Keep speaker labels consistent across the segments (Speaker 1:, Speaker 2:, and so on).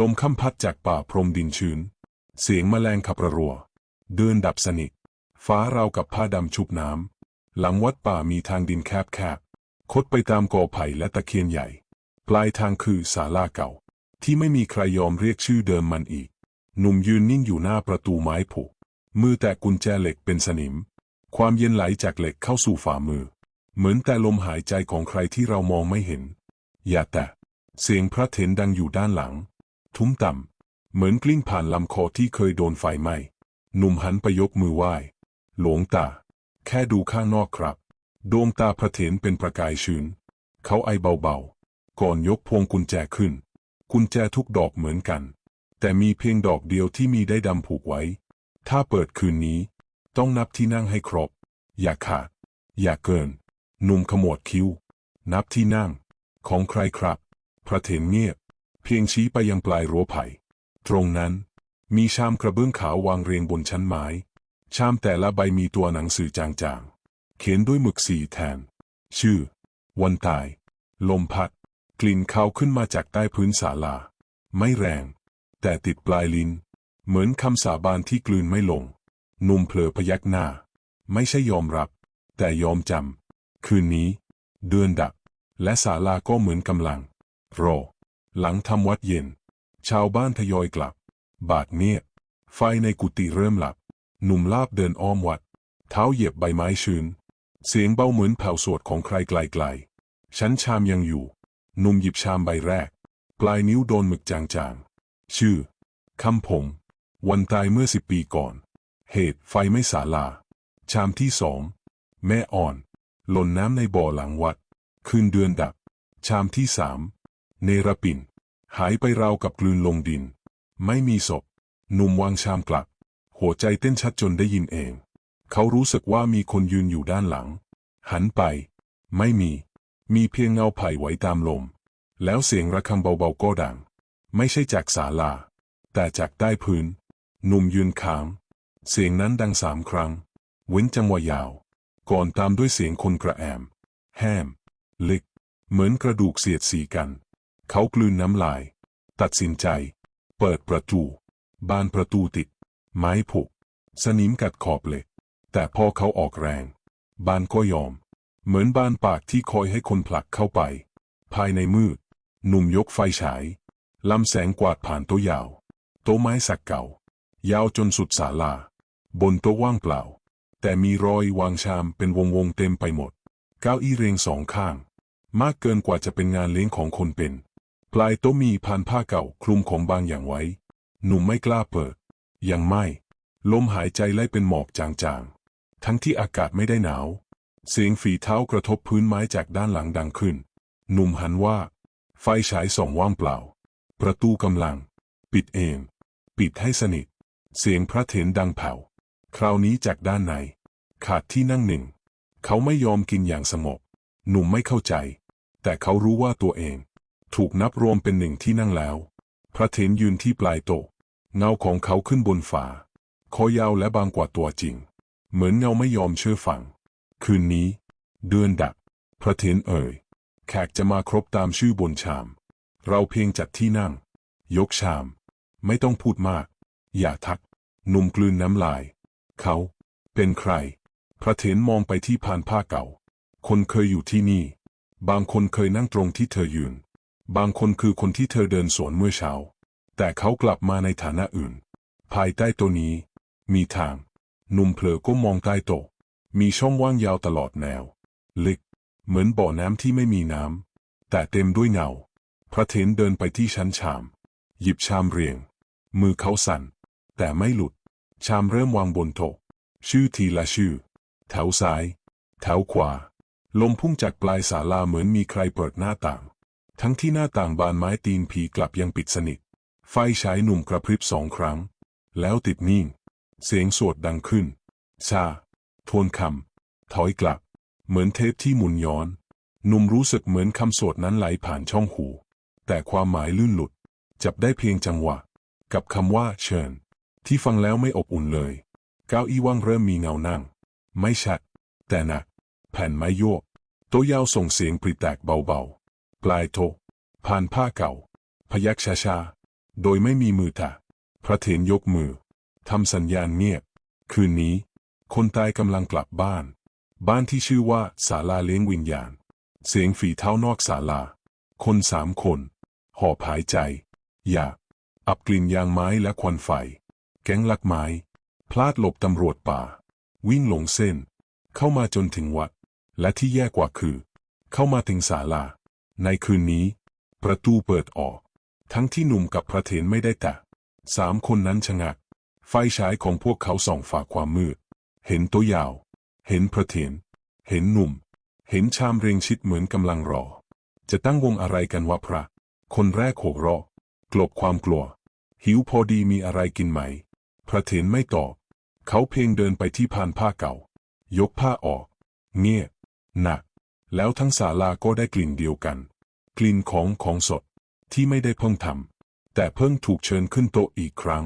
Speaker 1: ลมค่ำพัดจากป่าพรมดินชื้น เสียงแมลงขับระรัว เดินดับสนิท ฟ้าราวกับผ้าดำชุบน้ำ หลังวัดป่ามีทางดินแคบๆ คดไปตามกอไผ่และตะเคียนใหญ่ ปลายทางคือศาลาเก่า ที่ไม่มีใครยอมเรียกชื่อเดิมมันอีก หนุ่มยืนนิ่งอยู่หน้าประตูไม้ผุ มือแตะกุญแจเหล็กเป็นสนิม ความเย็นไหลจากเหล็กเข้าสู่ฝ่ามือ เหมือนแต่ลมหายใจของใครที่เรามองไม่เห็น อย่าแตะ เสียงพระเถนดังอยู่ด้านหลัง ทุ้มต่ำ เหมือนกลิ้งผ่านลำคอที่เคยโดนไฟไหม้หนุ่มหันไปยกมือไหว้ หลวงตา แค่ดูข้างนอกครับ ดวงตาพระเถนเป็นประกายชื้น เขาไอเบาๆ ก่อนยกพวงกุญแจขึ้น กุญแจทุกดอกเหมือนกัน แต่มีเพียงดอกเดียวที่มีได้ดำผูกไว้ ถ้าเปิดคืนนี้ ต้องนับที่นั่งให้ครบ อย่าขาด อย่าเกิน หนุ่มขมวดคิ้ว นับที่นั่ง ของใครครับ พระเถนเงียบ เพียงชี้ไปยังปลายรั้วไผ่ ตรงนั้น มีชามกระเบื้องขาววางเรียงบนชั้นไม้ ชามแต่ละใบมีตัวหนังสือจางๆ เขียนด้วยหมึกสีแทน ชื่อ วันตาย ลมพัด กลิ่นเขาขึ้นมาจากใต้พื้นศาลา ไม่แรง แต่ติดปลายลิ้น เหมือนคำสาบานที่กลืนไม่ลงหนุ่มเผลอพยักหน้า ไม่ใช่ยอมรับ แต่ยอมจำ คืนนี้ เดือนดับ และศาลาก็เหมือนกำลัง รอ หลังทำวัดเย็น ชาวบ้านทยอยกลับ บาดเงียบไฟในกุฏิเริ่มหลับ หนุ่มลาบเดินอ้อมวัด เท้าเหยียบใบไม้ชื้น เสียงเบาเหมือนแผ่วสวดของใครไกลๆชั้นชามยังอยู่ หนุ่มหยิบชามใบแรก ปลายนิ้วโดนหมึกจางๆ ชื่อคำผงวันตายเมื่อสิบปีก่อน เหตุไฟไม่สาลา ชามที่สอง แม่อ่อน หล่นน้ำในบ่อหลังวัด คืนเดือนดับ ชามที่สาม เนรปิน หายไปราวกับกลืนลงดิน ไม่มีศพ หนุ่มวางชามกลับ หัวใจเต้นชัดจนได้ยินเอง เขารู้สึกว่ามีคนยืนอยู่ด้านหลัง หันไป ไม่มี มีเพียงเงาไผ่ไหวตามลม แล้วเสียงระฆังเบาๆก็ดัง ไม่ใช่จากศาลา แต่จากใต้พื้น หนุ่มยืนค้าง เสียงนั้นดังสามครั้ง เว้นจังหวะยาว ก่อนตามด้วยเสียงคนกระแอมแห้มลึกเหมือนกระดูกเสียดสีกัน เขากลืนน้ำลาย ตัดสินใจ เปิดประตู บานประตูติด ไม้ผุสนิมกัดขอบเหล็ก แต่พอเขาออกแรง บานก็ยอม เหมือนบานปากที่คอยให้คนผลักเข้าไป ภายในมืด หนุ่มยกไฟฉายลำแสงกวาดผ่านโต๊ะยาว โต๊ะไม้สักเก่า ยาวจนสุดศาลา บนโต๊ะว่างเปล่า แต่มีรอยวางชามเป็นวงวงๆเต็มไปหมด เก้าอี้เรียงสองข้าง มากเกินกว่าจะเป็นงานเลี้ยงของคนเป็น ปลายโต๊ะมีพานผ้าเก่าคลุมของบางอย่างไว้ หนุ่มไม่กล้าเปิด ยังไม่ ลมหายใจไล่เป็นหมอกจางๆ ทั้งที่อากาศไม่ได้หนาว เสียงฝีเท้ากระทบพื้นไม้จากด้านหลังดังขึ้น หนุ่มหันว่า ไฟฉายส่องว่างเปล่า ประตูกำลัง ปิดเอง ปิดให้สนิท เสียงพระเถนดังแผ่ว คราวนี้จากด้านใน ขาดที่นั่งหนึ่ง เขาไม่ยอมกินอย่างสงบหนุ่มไม่เข้าใจ แต่เขารู้ว่าตัวเอง ถูกนับรวมเป็นหนึ่งที่นั่งแล้ว พระเถนยืนที่ปลายโต๊ะเงาของเขาขึ้นบนฝาคอยาวและบางกว่าตัวจริง เหมือนเงาไม่ยอมเชื่อฟัง คืนนี้ เดือนดับ พระเถนเอ่ย แขกจะมาครบตามชื่อบนชาม เราเพียงจัดที่นั่ง ยกชาม ไม่ต้องพูดมาก อย่าทัก หนุ่มกลืนน้ำลาย เขา เป็นใคร พระเถนมองไปที่พานผ้าเก่า คนเคยอยู่ที่นี่ บางคนเคยนั่งตรงที่เธอยืน บางคนคือคนที่เธอเดินสวนเมื่อเช้า แต่เขากลับมาในฐานะอื่น ภายใต้ตัวนี้ มีทาง หนุ่มเผลอก็มองใต้โต๊ะมีช่องว่างยาวตลอดแนว ลึก เหมือนบ่อน้ำที่ไม่มีน้ำ แต่เต็มด้วยเงา พระเถนเดินไปที่ชั้นชาม หยิบชามเรียง มือเขาสั่น แต่ไม่หลุด ชามเริ่มวางบนโต๊ะชื่อทีละชื่อ แถวซ้าย แถวขวา ลมพุ่งจากปลายศาลาเหมือนมีใครเปิดหน้าต่าง ทั้งที่หน้าต่างบานไม้ตีนผีกลับยังปิดสนิท ไฟฉายหนุ่มกระพริบสองครั้ง แล้วติดนิ่ง เสียงสวดดังขึ้น ชา ทวนคำ ถอยกลับ เหมือนเทปที่หมุนย้อน หนุ่มรู้สึกเหมือนคำสวดนั้นไหลผ่านช่องหู แต่ความหมายลื่นหลุด จับได้เพียงจังหวะ กับคำว่าเชิญ ที่ฟังแล้วไม่อบอุ่นเลย เก้าอี้ว่างเริ่มมีเงานั่ง ไม่ชัด แต่หนัก แผ่นไม้โยก โต๊ะยาวส่งเสียงปริแตกเบา ปลายโตผ่านผ้าเก่า พยักช้าโดยไม่มีมือแตะพระเถนยกมือทำสัญญาณเงียบ คืนนี้ คนตายกำลังกลับบ้าน บ้านที่ชื่อว่าศาลาเลี้ยงวิญญาณ เสียงฝีเท้านอกศาลา คนสามคน หอบหายใจ อยาก อับกลิ่นยางไม้และควันไฟ แก๊งลักไม้ พลาดหลบตำรวจป่า วิ่งหลงเส้น เข้ามาจนถึงวัด และที่แย่กว่าคือ เข้ามาถึงศาลา ในคืนนี้ ประตูเปิดออก ทั้งที่หนุ่มกับพระเถนไม่ได้แตะสามคนนั้นชะงัก ไฟฉายของพวกเขาส่องฝ่าความมืด เห็นตัวยาว เห็นพระเถน เห็นหนุ่ม เห็นชามเรียงชิดเหมือนกำลังรอ จะตั้งวงอะไรกันวะพระ คนแรกโหกเราะกลบความกลัว หิวพอดีมีอะไรกินไหม พระเถนไม่ตอบ เขาเพียงเดินไปที่พานผ้าเก่า ยกผ้าออก เงียบหนัก แล้วทั้งศาลาก็ได้กลิ่นเดียวกัน กลิ่นของของสดที่ไม่ได้เพิ่งทำแต่เพิ่งถูกเชิญขึ้นโต๊ะอีกครั้ง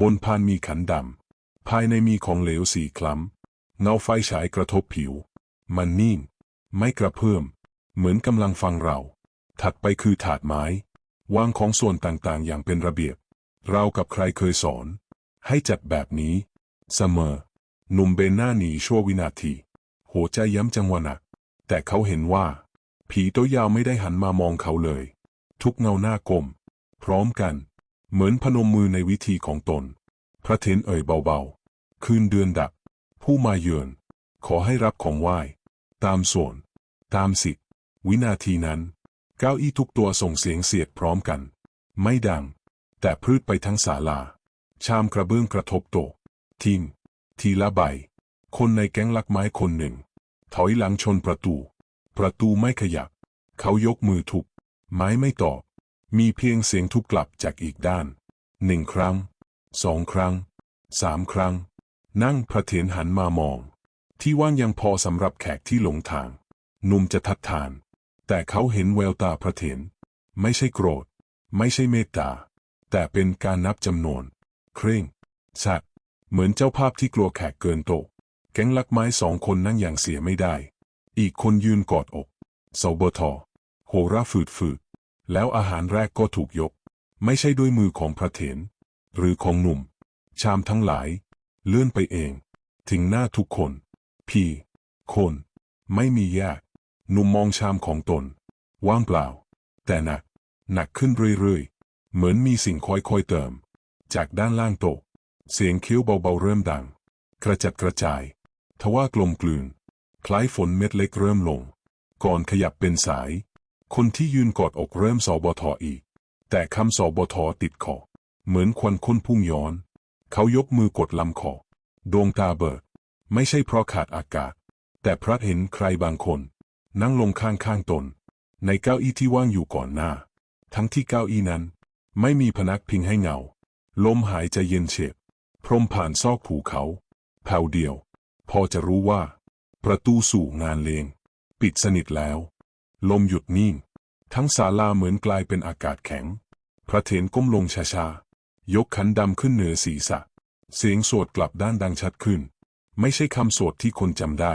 Speaker 1: บนพานมีขันดำภายในมีของเหลวสีคล้ำเงาไฟฉายกระทบผิว มันนิ่ง ไม่กระเพื่อม เหมือนกำลังฟังเรา ถัดไปคือถาดไม้ วางของส่วนต่างๆ อย่างเป็นระเบียบ เรากับใครเคยสอน ให้จัดแบบนี้ เสมอหนุ่มเบนหน้าหนีชั่ววินาที หัวใจย้ำจังวะหนัก แต่เขาเห็นว่า ผีตัวยาวไม่ได้หันมามองเขาเลย ทุกเงาหน้ากลม พร้อมกัน เหมือนพนมมือในวิธีของตน พระเทนเอ่ยเบาๆ คืนเดือนดับ ผู้มาเยือน ขอให้รับของไหว้ ตามส่วน ตามสิทธิ์วินาทีนั้น เก้าอี้ทุกตัวส่งเสียงเสียดพร้อมกัน ไม่ดัง แต่พืชไปทั้งศาลา ชามกระเบื้องกระทบโต๊ะทิมทีละใบ คนในแก๊งลักไม้คนหนึ่ง ถอยหลังชนประตู ประตูไม่ขยับ เขายกมือทุบ ไม้ไม่ตอบ มีเพียงเสียงทุบกลับจากอีกด้าน หนึ่งครั้ง สองครั้ง สามครั้ง นั่งพระเถนหันมามอง ที่ว่างยังพอสำหรับแขกที่หลงทาง นุ่มจะทัดทาน แต่เขาเห็นแววตาพระเถน ไม่ใช่โกรธ ไม่ใช่เมตตา แต่เป็นการนับจำนวน เคร่งชัดเหมือนเจ้าภาพที่กลัวแขกเกินโต๊ะ แก๊งลักไม้สองคนนั่งอย่างเสียไม่ได้ อีกคนยืนกอดอกเสาเบอร์ทอโหราฝืดฝืดแล้วอาหารแรกก็ถูกยก ไม่ใช่ด้วยมือของพระเถน หรือของหนุ่ม ชามทั้งหลาย เลื่อนไปเอง ถึงหน้าทุกคน พี่ คน ไม่มีญาติหนุ่มมองชามของตน ว่างเปล่า แต่หนัก หนักขึ้นเรื่อยๆ เหมือนมีสิ่งค่อยๆเติม จากด้านล่างโต๊ะเสียงคิ้วเบาๆเริ่มดัง กระจัดกระจาย ทว่ากลมกลืน คล้ายฝนเม็ดเล็กเริ่มลง ก่อนขยับเป็นสาย คนที่ยืนกอดอกเริ่มสอบทออีก แต่คำสอบทอติดคอเหมือนควันค้นพุ่งย้อน เขายกมือกดลำคอดวงตาเบิกไม่ใช่เพราะขาดอากาศ แต่พระเห็นใครบางคน นั่งลงข้างข้างๆตน ในเก้าอี้ที่ว่างอยู่ก่อนหน้า ทั้งที่เก้าอี้นั้น ไม่มีพนักพิงให้เงา ลมหายใจเย็นเฉียบพรมผ่านซอกผูเขา แผ่วเดียว พอจะรู้ว่า ประตูสู่งานเลง ปิดสนิทแล้ว ลมหยุดนิ่ง ทั้งศาลาเหมือนกลายเป็นอากาศแข็ง พระเถนก้มลงช้าๆ ยกขันดำขึ้นเหนือศีรษะ เสียงสวดกลับด้านดังชัดขึ้น ไม่ใช่คำสวดที่คนจำได้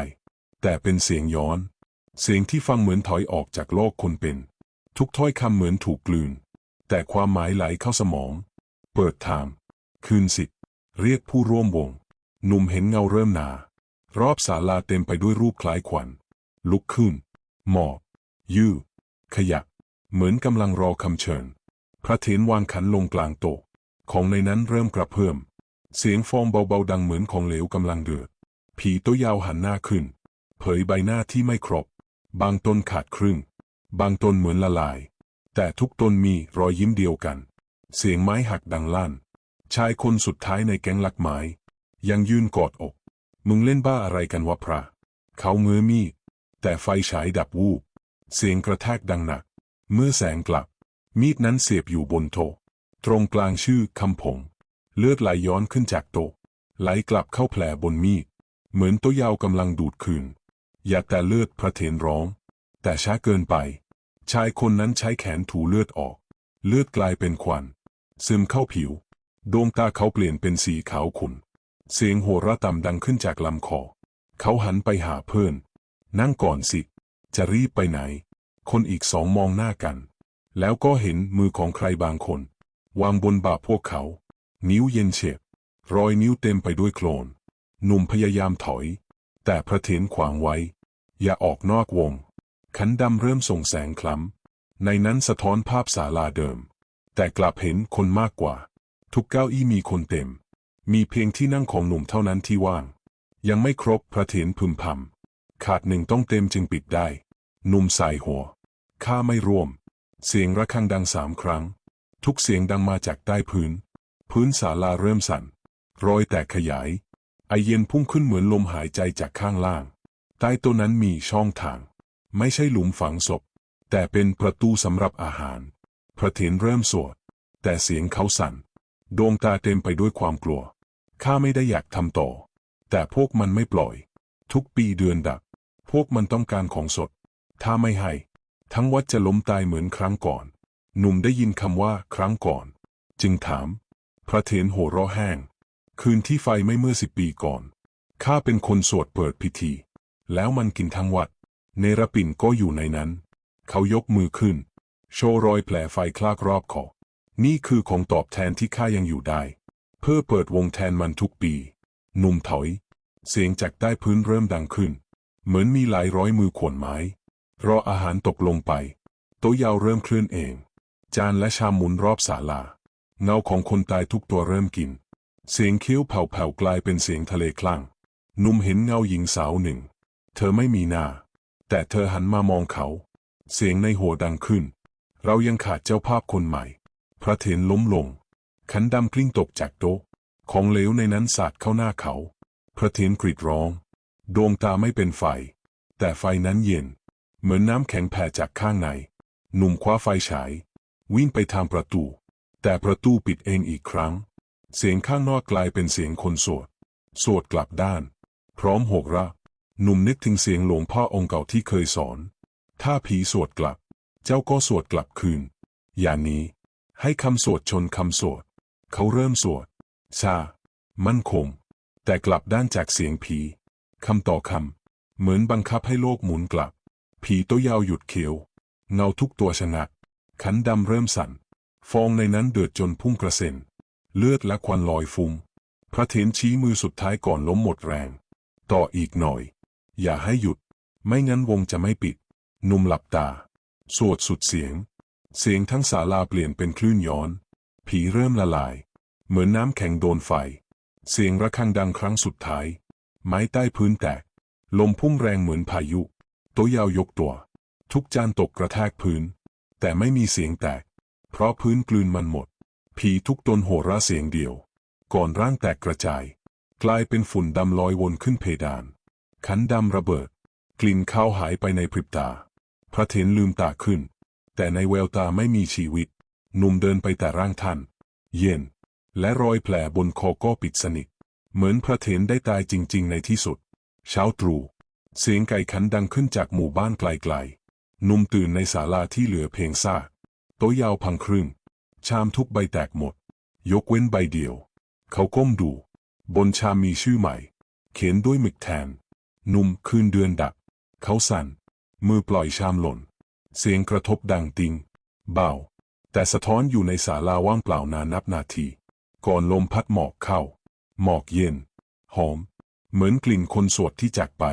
Speaker 1: แต่เป็นเสียงย้อน เสียงที่ฟังเหมือนถอยออกจากโลกคนเป็น ทุกถ้อยคำเหมือนถูกกลืน แต่ความหมายไหลเข้าสมอง เปิดทางคืนสิทธิ์เรียกผู้ร่วมวง หนุ่มเห็นเงาเริ่มหนา รอบศาลาเต็มไปด้วยรูปคล้ายขวัญ ลุกขึ้น หมอบ ยืดขยับเหมือนกำลังรอคำเชิญ พระเถนวางขันลงกลางโต๊ะ ของในนั้นเริ่มกระเพื่ม เสียงฟองเบาๆดังเหมือนของเหลวกำลังเดือด ผีตัวยาวหันหน้าขึ้น เผยใบหน้าที่ไม่ครบ บางต้นขาดครึ่ง บางต้นเหมือนละลาย แต่ทุกต้นมีรอยยิ้มเดียวกัน เสียงไม้หักดังลั่น ชายคนสุดท้ายในแก๊งลักไม้ ยังยืนกอดอก มึงเล่นบ้าอะไรกันวะพระ เขาเงื้อมีด แต่ไฟฉายดับวูบ เสียงกระแทกดังหนัก เมื่อแสงกลับ มีดนั้นเสียบอยู่บนโต๊ะ ตรงกลางชื่อคำผง เลือดไหลย้อนขึ้นจากโต๊ะ ไหลกลับเข้าแผลบนมีด เหมือนตัวยาวกำลังดูดคืน อย่าแต่เลือดพระเถนร้อง แต่ช้าเกินไป ชายคนนั้นใช้แขนถูเลือดออก เลือดกลายเป็นควัน ซึมเข้าผิว ดวงตาเขาเปลี่ยนเป็นสีขาวขุ่น เสียงโหระต่ำดังขึ้นจากลำคอ เขาหันไปหาเพื่อน นั่งก่อนสิ จะรีบไปไหน คนอีกสองมองหน้ากัน แล้วก็เห็นมือของใครบางคน วางบนบ่าพวกเขา นิ้วเย็นเฉียบ รอยนิ้วเต็มไปด้วยโคลน หนุ่มพยายามถอย แต่พระเถนขวางไว้ อย่าออกนอกวง ขันดำเริ่มส่งแสงคล้ำ ในนั้นสะท้อนภาพศาลาเดิม แต่กลับเห็นคนมากกว่า ทุกเก้าอี้มีคนเต็ม มีเพียงที่นั่งของหนุ่มเท่านั้นที่ว่าง ยังไม่ครบพระเถนพึมพำขาดหนึ่งต้องเต็มจึงปิดได้ หนุ่มสายหัว ข้าไม่ร่วม เสียงระฆังดังสามครั้ง ทุกเสียงดังมาจากใต้พื้น พื้นศาลาเริ่มสั่น รอยแตกขยาย ไอเย็นพุ่งขึ้นเหมือนลมหายใจจากข้างล่าง ใต้ตัวนั้นมีช่องทาง ไม่ใช่หลุมฝังศพ แต่เป็นประตูสำหรับอาหาร พระเถนเริ่มสวด แต่เสียงเขาสั่น ดวงตาเต็มไปด้วยความกลัว ข้าไม่ได้อยากทำต่อ แต่พวกมันไม่ปล่อย ทุกปีเดือนดัก พวกมันต้องการของสด ถ้าไม่ให้ ทั้งวัดจะล้มตายเหมือนครั้งก่อน หนุ่มได้ยินคำว่าครั้งก่อน จึงถาม พระเถนโหราะแห้ง คืนที่ไฟไม่เมื่อสิบปีก่อน ข้าเป็นคนสวดเปิดพิธี แล้วมันกินทั้งวัด เนรปิ่นก็อยู่ในนั้น เขายกมือขึ้น โชว์รอยแผลไฟคลากรอบคอ นี่คือของตอบแทนที่ข้ายังอยู่ได้ เพื่อเปิดวงแทนมันทุกปี หนุ่มถอย เสียงจากใต้พื้นเริ่มดังขึ้น เหมือนมีหลายร้อยมือขวนไม้ รออาหารตกลงไปโต๊ะยาวเริ่มเคลื่อนเอง จานและชามหมุนรอบศาลา เงาของคนตายทุกตัวเริ่มกิน เสียงเคี้ยวเผาๆกลายเป็นเสียงทะเลคลั่ง หนุ่มเห็นเงาหญิงสาวหนึ่ง เธอไม่มีหน้า แต่เธอหันมามองเขา เสียงในหัวดังขึ้น เรายังขาดเจ้าภาพคนใหม่ พระเถนล้มลง ขันดำกลิ้งตกจากโต๊ะ ของเหลวในนั้นสาดเข้าหน้าเขา พระเถนกรีดร้อง ดวงตาไม่เป็นไฟ แต่ไฟนั้นเย็น เหมือนน้ำแข็งแผ่จากข้างใน หนุ่มคว้าไฟฉาย วิ่งไปทางประตู แต่ประตูปิดเองอีกครั้ง เสียงข้างนอกกลายเป็นเสียงคนสวดสวดกลับด้าน พร้อมหกระหนุ่มนึกถึงเสียงหลวงพ่อองค์เก่าที่เคยสอน ถ้าผีสวดกลับ เจ้าก็สวดกลับคืน อย่างนี้ ให้คำสวดชนคำสวด เขาเริ่มสวดชามั่นคง แต่กลับด้านจากเสียงผีคำต่อคำ เหมือนบังคับให้โลกหมุนกลับ ผีตัวยาวหยุดเขียว เงาทุกตัวชะงักขันดำเริ่มสั่น ฟองในนั้นเดือดจนพุ่งกระเซ็น เลือดและควันลอยฟุ้ง พระเถนชี้มือสุดท้ายก่อนล้มหมดแรง ต่ออีกหน่อย อย่าให้หยุด ไม่งั้นวงจะไม่ปิด นุ่มหลับตา สวดสุดเสียง เสียงทั้งศาลาเปลี่ยนเป็นคลื่นย้อน ผีเริ่มละลาย เหมือนน้ำแข็งโดนไฟ เสียงระฆังดังครั้งสุดท้าย ไม้ใต้พื้นแตก ลมพุ่งแรงเหมือนพายุ โตัวยาวยกตัว ทุกจานตกกระแทกพื้น แต่ไม่มีเสียงแตก เพราะพื้นกลืนมันหมด ผีทุกตนโห่ราเสียงเดียว ก่อนร่างแตกกระจาย กลายเป็นฝุ่นดำลอยวนขึ้นเพดาน ขันดำระเบิด กลิ่นข้าวหายไปในพริบตา พระเถนลืมตาขึ้น แต่ในแววตาไม่มีชีวิต หนุ่มเดินไปแต่ร่างท่านเย็น และรอยแผลบนคอก็ปิดสนิท เหมือนพระเถนได้ตายจริง ๆ ในที่สุด เช้าตรู่ เสียงไก่ขันดังขึ้นจากหมู่บ้านไกลๆ หนุ่มตื่นในศาลาที่เหลือเพียงซากโต๊ะยาวพังครึ่ง ชามทุกใบแตกหมด ยกเว้นใบเดียว เขาก้มดู บนชามมีชื่อใหม่ เขียนด้วยหมึกแทน หนุ่มคืนเดือนดัก เขาสั่น มือปล่อยชามหล่น เสียงกระทบดังติง เบา แต่สะท้อนอยู่ในศาลาว่างเปล่านานนับนาที ก่อนลมพัดหมอกเข้า หมอกเย็น หอม เหมือนกลิ่นคนสวดที่จากไป